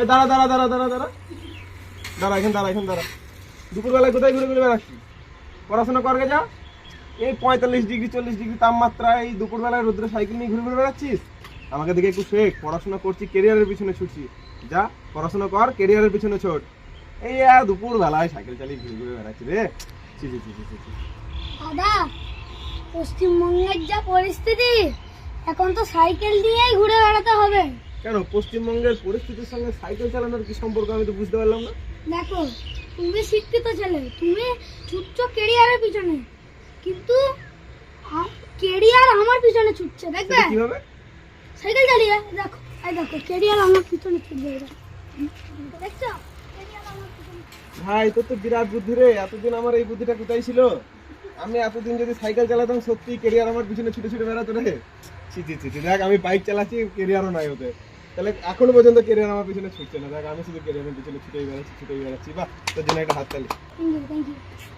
এই দাঁড়া দাঁড়া দাঁড়া দাঁড়া দাঁড়া। দাঁড়া এখানে দাঁড়া এখানে দাঁড়া। দুপুরবেলায় কোথায় ঘুরে ঘুরে বেড়াচ্ছি পড়াশোনা করবে যা। এই পঁয়তাল্লিশ ডিগ্রি চল্লিশ ডিগ্রি তাপমাত্রায় এই দুপুরবেলায় রোদ্রে সাইকেল নিয়ে ঘুরে ঘুরে বেড়াচ্ছিস? আমাকে দেখে একটু শেখ পড়াশোনা করছি কেরিয়ারের পিছনে ছুটছি। যা পড়াশোনা কর কেরিয়ারের পিছনে ছোট। এই আর দুপুর বেলায় সাইকেল চালিয়ে ঘুরে ঘুরে বেড়াচ্ছি রে। ছি ছি ছি ছি, ছি। দাদা পশ্চিমবঙ্গের যা পরিস্থিতি এখন তো সাইকেল নিয়েই ঘুরে কেন? পশ্চিমবঙ্গের পরিস্থিতির সঙ্গে সাইকেল চালানোর কি সম্পর্ক আমি তো বুঝতে পারলাম না। দেখো তুমি শিক্ষিত ছেলে তুমি ছুটছো কেরিয়ারের পিছনে কিন্তু কেরিয়ার আমার পিছনে ছুটছে দেখবে? কীভাবে? সাইকেল চালিয়ে দেখো এই দেখো কেরিয়ার আমার পিছনে ছুটবে। দেখছ? ভাই তোর তো বিরাট বুদ্ধি রে এতদিন আমার এই বুদ্ধিটা কোথায় ছিল? আমি এতদিন যদি সাইকেল চালাতাম সত্যি কেরিয়ার আমার পিছনে ছুটে ছুটে বেড়াতো রে। ছি ছি ছি দেখ আমি বাইক চালাচ্ছি কেরিয়ারও নাই ওতে। তাহলে এখনও পর্যন্ত কেরিয়ার আমার পিছনে ছুটছে না। দেখ, আমি শুধু কেরিয়ারের পিছনে ছুটেই বেড়াচ্ছি ছুটেই বেড়াচ্ছি। বা তোর জন্য একটা হাত তালি। Thank you thank you